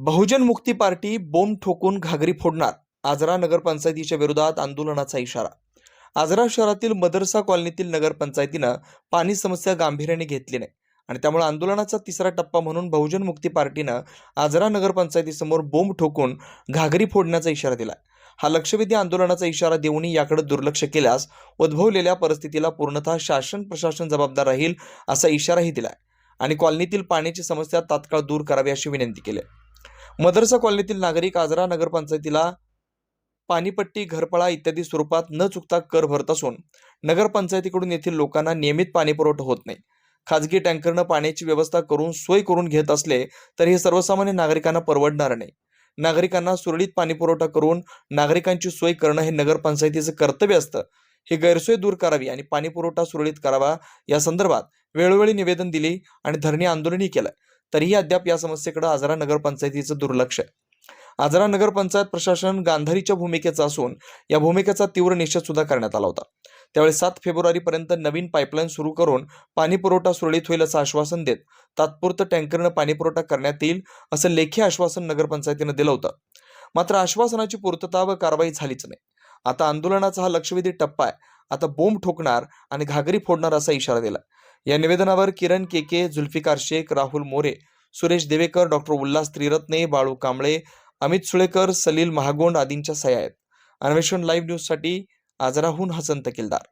बहुजन मुक्ती पार्टी बोंब ठोकून घागरी फोडणार आजरा नगरपंचायतीच्या विरोधात आंदोलनाचा इशारा. आजरा शहरातील मदरसा कॉलनीतील नगरपंचायतीनं पाणी समस्या गांभीर्याने घेतली नाही आणि त्यामुळे आंदोलनाचा तिसरा टप्पा म्हणून बहुजन मुक्ती पार्टीनं आजरा नगरपंचायतीसमोर बोंब ठोकून घागरी फोडण्याचा इशारा दिला हा लक्षवेधी आंदोलनाचा इशारा देऊनही याकडे दुर्लक्ष केल्यास उद्भवलेल्या परिस्थितीला पूर्णतः शासन प्रशासन जबाबदार राहील असा इशाराही दिला आणि कॉलनीतील पाण्याची समस्या तात्काळ दूर करावी अशी विनंती केली मदरसा कॉलनीतील नागरिक आजरा नगरपंचायतीला पाणीपट्टी घरपळा इत्यादी स्वरूपात न चुकता कर भरत असून नगरपंचायतीकडून येथील लोकांना नियमित पाणी पुरवठा होत नाही. खाजगी टँकरनं पाण्याची व्यवस्था करून सोय करून घेत असले तर हे सर्वसामान्य नागरिकांना परवडणार नाही. नागरिकांना सुरळीत पाणी पुरवठा करून नागरिकांची सोय करणं हे नगरपंचायतीचं कर्तव्य असतं. ही गैरसोय दूर करावी आणि पाणीपुरवठा सुरळीत करावा या संदर्भात वेळोवेळी निवेदन दिली आणि धरणे आंदोलनही केलं. तरीही अद्याप या समस्येकडे आजरा नगरपंचायतीचं दुर्लक्ष आहे. आजरा नगरपंचायत प्रशासन गांधारीच्या भूमिकेचं असून या भूमिकेचा तीव्र निषेध सुद्धा करण्यात आला होता. त्यावेळी सात फेब्रुवारीपर्यंत नवीन पाईपलाईन सुरू करून पाणी पुरवठा सुरळीत होईल असं आश्वासन देत तात्पुरतं टँकरनं पाणी पुरवठा करण्यात येईल असं लेखी आश्वासन नगरपंचायतीनं दिलं होतं. मात्र आश्वासनाची पूर्तता व कारवाई झालीच नाही. आता आंदोलनाचा हा लक्षवेधी टप्पा आहे. आता बोंब ठोकणार आणि घागरी फोडणार असा इशारा दिला या निवेदनावर Kiran K K Zulfikar Shaikh Rahul More Suresh Devekar doctor Ulhas Triratne Balu Kamble Amit Sulekar Salil Mahagond आदींच्या सह्या आहेत. अन्वेषण लाईव्ह न्यूजसाठी आजराहून हसन तकीलदार.